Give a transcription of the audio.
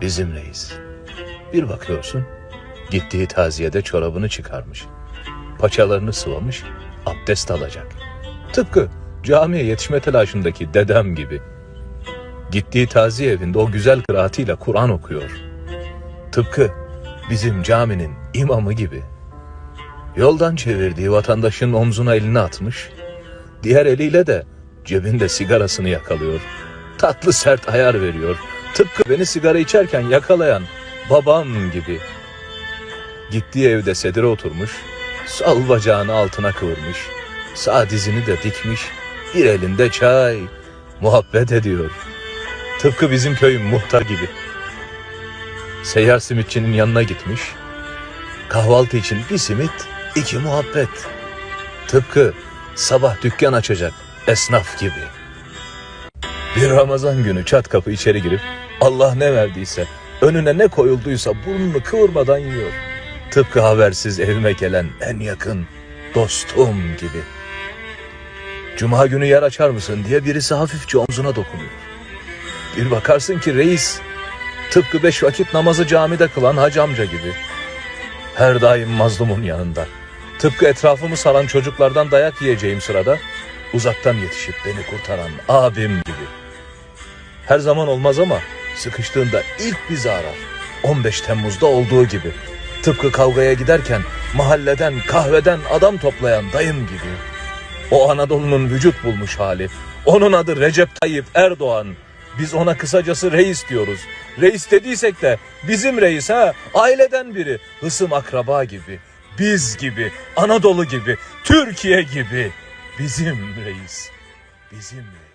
Bizim reis. Bir bakıyorsun, gittiği taziyede çorabını çıkarmış. Paçalarını sıvamış, abdest alacak. Tıpkı camiye yetişme telaşındaki dedem gibi. Gittiği taziye evinde o güzel kıraatiyle Kur'an okuyor. Tıpkı bizim caminin imamı gibi. Yoldan çevirdiği vatandaşın omzuna elini atmış, diğer eliyle de cebinde sigarasını yakalıyor. Tatlı sert ayar veriyor. Tıpkı beni sigara içerken yakalayan babam gibi. Gittiği evde sedire oturmuş, sol bacağını altına kıvırmış, sağ dizini de dikmiş, bir elinde çay, muhabbet ediyor. Tıpkı bizim köyün muhtar gibi. Seyyar simitçinin yanına gitmiş, kahvaltı için bir simit, iki muhabbet. Tıpkı sabah dükkan açacak esnaf gibi. Bir Ramazan günü çat kapı içeri girip Allah ne verdiyse, önüne ne koyulduysa burnunu kıvırmadan yiyor. Tıpkı habersiz evime gelen en yakın dostum gibi. Cuma günü yer açar mısın diye birisi hafifçe omzuna dokunuyor. Bir bakarsın ki reis tıpkı beş vakit namazı camide kılan hacı amca gibi. Her daim mazlumun yanında. Tıpkı etrafımı saran çocuklardan dayak yiyeceğim sırada uzaktan yetişip beni kurtaran abim gibi. Her zaman olmaz ama sıkıştığında ilk bizi arar. 15 Temmuz'da olduğu gibi. Tıpkı kavgaya giderken mahalleden kahveden adam toplayan dayım gibi. O Anadolu'nun vücut bulmuş hali. Onun adı Recep Tayyip Erdoğan. Biz ona kısacası reis diyoruz. Reis dediysek de bizim reis ha aileden biri. Hısım akraba gibi. Biz gibi. Anadolu gibi. Türkiye gibi. Bizim reis. Bizim reis.